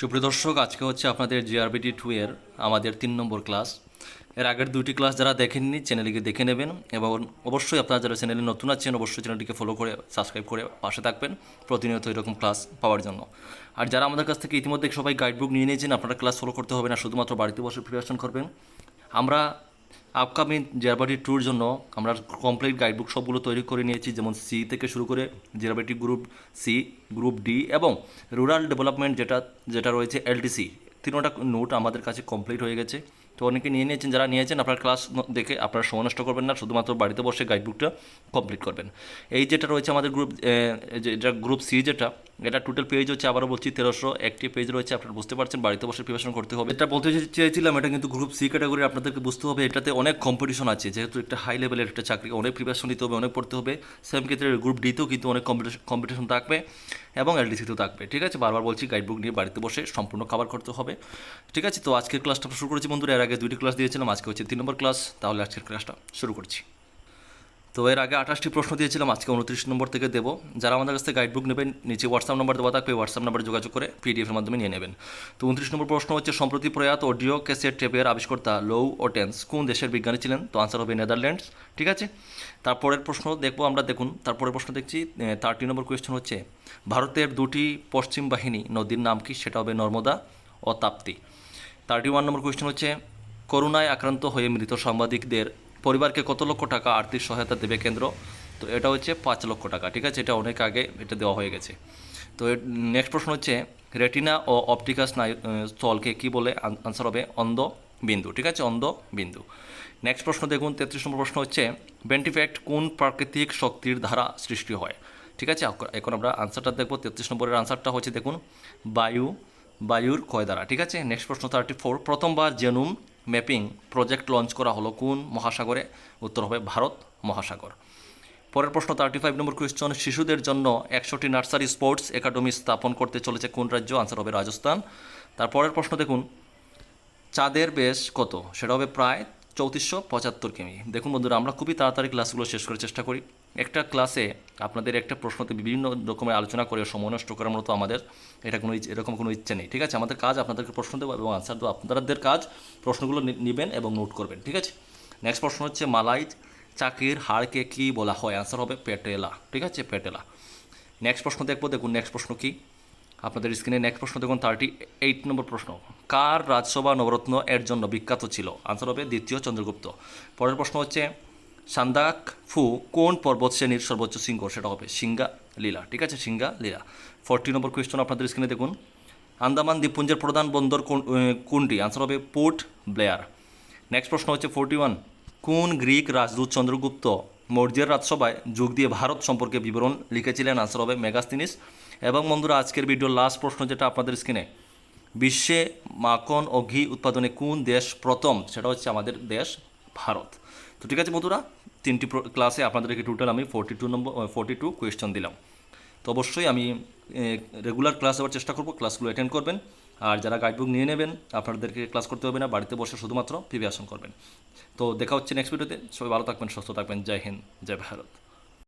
সুপ্রিয় দর্শক, আজকে হচ্ছে আপনাদের জিআরবিটি টু এর আমাদের তিন নম্বর ক্লাস এর আগের দুটি ক্লাস যারা দেখেননি চ্যানেলটিকে দেখে নেবেন এবং অবশ্যই আপনারা যারা চ্যানেলে নতুন আছেন, অবশ্যই চ্যানেলটিকে ফলো করে সাবস্ক্রাইব করে পাশে থাকবেন প্রতিনিয়ত এরকম ক্লাস পাওয়ার জন্য। আর যারা আমাদের কাছ থেকে ইতিমধ্যে সবাই গাইডবুক নিয়ে নিয়েছেন, আপনারা ক্লাস ফলো করতে হবে না, শুধুমাত্র বাড়িতে বসে প্রিপারেশন করবেন। আমরা আপকামিং জেরাবাটি ট্যুর জন্য আমরা কমপ্লিট গাইডবুক সবগুলো তৈরি করে নিয়েছি, যেমন সি থেকে শুরু করে জেরাবাটি গ্রুপ সি গ্রুপ ডি এবং রুরাল ডেভেলপমেন্ট যেটা যেটা রয়েছে এলটিসি তিনোটা নোট আমাদের কাছে কমপ্লিট হয়ে গেছে। তো অনেকে নিয়ে নিয়েছেন, যারা নিয়েছেন, আপনার ক্লাস দেখে আপনারা সময় নষ্ট করবেন না, শুধুমাত্র বাড়িতে বসে গাইডবুকটা কমপ্লিট করবেন। এই যেটা রয়েছে আমাদের গ্রুপ যেটা গ্রুপ সি যেটা, এটা টোটাল পেজ হচ্ছে আবারও বলছি তেরোশো, একটি পেজ রয়েছে, আপনারা বুঝতে পারছেন, বাড়িতে বসে প্রিপারেশন করতে হবে। এটা বলতে চেয়েছিলাম, এটা কিন্তু গ্রুপ সি ক্যাটাগরি আপনাদেরকে বুঝতে হবে, এটাতে অনেক কম্পিটিশন আছে, যেহেতু একটা হাই লেভেলের একটা চাকরি, অনেক প্রিপারেশন নিতে হবে, অনেক পড়তে হবে। সেম ক্ষেত্রে গ্রুপ ডিতেও কিন্তু অনেক কম্পিটিশন থাকবে। এবং এলডিসিতেও থাকবে, ঠিক আছে? বারবার বলছি গাইডবুক নিয়ে বাড়িতে বসে সম্পূর্ণ খাবার করতে হবে, ঠিক আছে? তো আজকের ক্লাসটা শুরু করেছি বন্ধুরা, এর আগে দুইটি ক্লাস দিয়েছিলাম, আজকে হচ্ছে তিন নম্বর ক্লাস তাহলে আজকের ক্লাসটা শুরু করছি। তো এর আগে আঠাশটি প্রশ্ন দিয়েছিলাম, আজকে উনত্রিশ নম্বর থেকে দেবো। যারা আমাদের কাছ থেকে গাইডবুক নেবেন, নিচে হোয়াটসঅ্যাপ নম্বর দেওয়া থাকবে হোয়াটসঅ্যাপ নাম্বারে যোগাযোগ করে পিডিএফের মাধ্যমে নিয়ে নেবেন। তো উনত্রিশ নম্বর প্রশ্ন হচ্ছে, সম্প্রতি প্রয়াত অডিও ক্যাসেট টেপের আবিষ্কর্তা লৌ ও টেন্স কোন দেশের বিজ্ঞানী ছিলেন? তো আনসার হবে নেদারল্যান্ডস, ঠিক আছে? তারপরের প্রশ্ন দেখব আমরা, দেখুন তারপরের প্রশ্ন দেখছি থার্টি নম্বর কোয়েশ্চেন হচ্ছে, ভারতের দুটি পশ্চিম বাহিনী নদীর নাম কি? সেটা হবে নর্মদা ও Tapti. Thirty one number question হচ্ছে করোনায় আক্রান্ত হয়ে মৃত সাংবাদিকদের পরিবারকে কত লক্ষ টাকা আর্থিক সহায়তা দেবে কেন্দ্র? তো এটা হচ্ছে পাঁচ লক্ষ টাকা, ঠিক আছে? এটা অনেক আগে এটা দেওয়া হয়ে গেছে। তো নেক্সট প্রশ্ন হচ্ছে রেটিনা ও অপটিকাস স্নায়ু স্থলকে কী বলে? আনসার হবে অন্ধ বিন্দু, ঠিক আছে? অন্ধ বিন্দু। নেক্সট প্রশ্ন দেখুন, তেত্রিশ নম্বর প্রশ্ন হচ্ছে বেন্টিফ্যাক্ট কোন প্রাকৃতিক শক্তির ধারা সৃষ্টি হয়? ঠিক আছে? এখন আমরা আনসারটা দেখব, তেত্রিশ নম্বরের আনসারটা হচ্ছে দেখুন, বায়ু, বায়ুর ক্ষয় দ্বারা ঠিক আছে? নেক্সট প্রশ্ন থার্টি ফোর প্রথমবার জেনুম ম্যাপিং প্রজেক্ট লঞ্চ করা হলো কোন মহাসাগরে? উত্তর হবে ভারত মহাসাগর। পরের প্রশ্ন থার্টি ফাইভ নম্বর কোয়েশ্চন শিশুদের জন্য একশোটি নার্সারি স্পোর্টস একাডেমি স্থাপন করতে চলেছে কোন রাজ্য? আনসার হবে রাজস্থান। তারপরের প্রশ্ন দেখুন, চাঁদের বেশ কত? সেটা হবে প্রায় চৌত্রিশশো পঁচাত্তর কিমি। দেখুন বন্ধুরা, আমরা খুবই তাড়াতাড়ি ক্লাসগুলো শেষ করার চেষ্টা করি। একটা ক্লাসে আপনাদের একটা প্রশ্নতে বিভিন্ন রকমের আলোচনা করে সময় নষ্ট করার মতো আমাদের এটা কোনো এরকম কোনো ইচ্ছে নেই, ঠিক আছে? আমাদের কাজ আপনাদেরকে প্রশ্ন দেবো এবং আনসার দেবো। আপনাদের কাজ প্রশ্নগুলো নেবেন এবং নোট করবেন, ঠিক আছে? নেক্সট প্রশ্ন হচ্ছে মালাই চাকির হাড়কে কী বলা হয়? আনসার হবে, পেটেলা ঠিক আছে? পেটেলা। নেক্সট প্রশ্ন দেখব, দেখুন নেক্সট প্রশ্ন কী? আপনাদের স্ক্রিনে নেক্সট প্রশ্ন, দেখুন থার্টি এইট নম্বর প্রশ্ন। কার রাজসভা নবরত্ন এর জন্য বিখ্যাত ছিল? আনসার হবে, দ্বিতীয় চন্দ্রগুপ্ত। পরের প্রশ্ন হচ্ছে সান্দাক, ফু, কোন পর্বত শ্রেণির সর্বোচ্চ শৃঙ্গ? সেটা হবে সিঙ্গা লীলা। ঠিক আছে? সিঙ্গা লীলা। ফোরটি নম্বর কোয়েশ্চন আপনাদের স্ক্রিনে দেখুন। আন্দামান দ্বীপপুঞ্জের প্রধান বন্দর কোনটি? আনসার হবে পোর্ট ব্লেয়ার। নেক্সট প্রশ্ন হচ্ছে ফোরটি ওয়ান। কোন গ্রিক রাজদূত চন্দ্রগুপ্ত মৌর্যের রাজসভায় যোগ দিয়ে ভারত সম্পর্কে বিবরণ লিখেছিলেন? আনসার হবে মেগাস্তিনিস। এবং বন্ধুরা, আজকের ভিডিওর লাস্ট প্রশ্ন যেটা আপনাদের স্ক্রিনে বিশ্বে মাখন ও ঘি উৎপাদনে কোন দেশ প্রথম? সেটা হচ্ছে আমাদের দেশ ভারত। তো ঠিক আছে বন্ধুরা, তিনটি ক্লাসে আপনাদেরকে টোটাল আমি forty two number forty two question দিলাম। তো অবশ্যই আমি রেগুলার ক্লাস দেওয়ার চেষ্টা করব ক্লাসগুলো অ্যাটেন্ড করবেন। আর যারা গাইডবুক নিয়ে নেবেন, আপনাদেরকে ক্লাস করতে হবে না, বাড়িতে বসে শুধুমাত্র প্রিপারেশন করবেন। তো দেখা হচ্ছে নেক্সট ভিডিওতে সবাই ভালো থাকবেন, সুস্থ থাকবেন, জয় হিন্দ, জয় ভারত।